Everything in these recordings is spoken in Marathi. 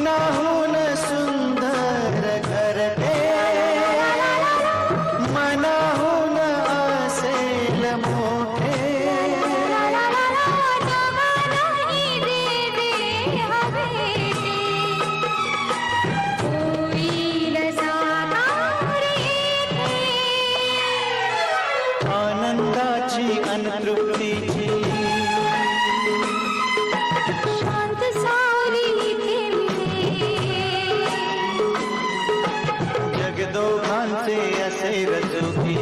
नाहून सुंदर घरटे मनाहून असेल मोठे. आनंदाची अनतृप्ती जगदोघांचे असे रचुकी.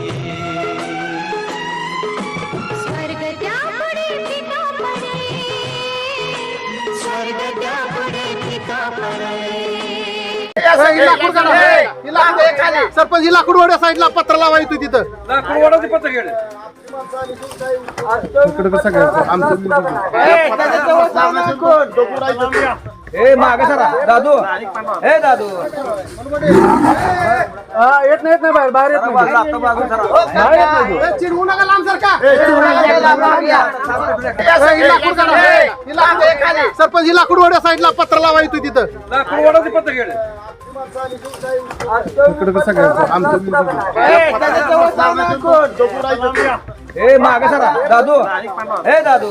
स्वर्ग त्यापुढे पिता पडे. स्वर्ग त्यापुढे पिता पडे. ही लाकूड काढा. ही लाकूड- सरपंच ही लाकूड वड्या साईडला पत्र लावा येतो तिथं. लाकूड पत्र गेले. इकडे कसं घ्यायचं आमचं ए मागे सरा. दादू. ए दादू. येत नाही येत नाही बाहेर बाहेर येत नाही. बाहेर येत नाही. तो. चिडवू नका लांब ही. ही सरपंच ही लाकूड वड्या साईडला पत्र लावा येतो तिथं. लाकूड पत्र गेले. इकडे कसं आमचं ए मागे सरा. दादू. ए दादू.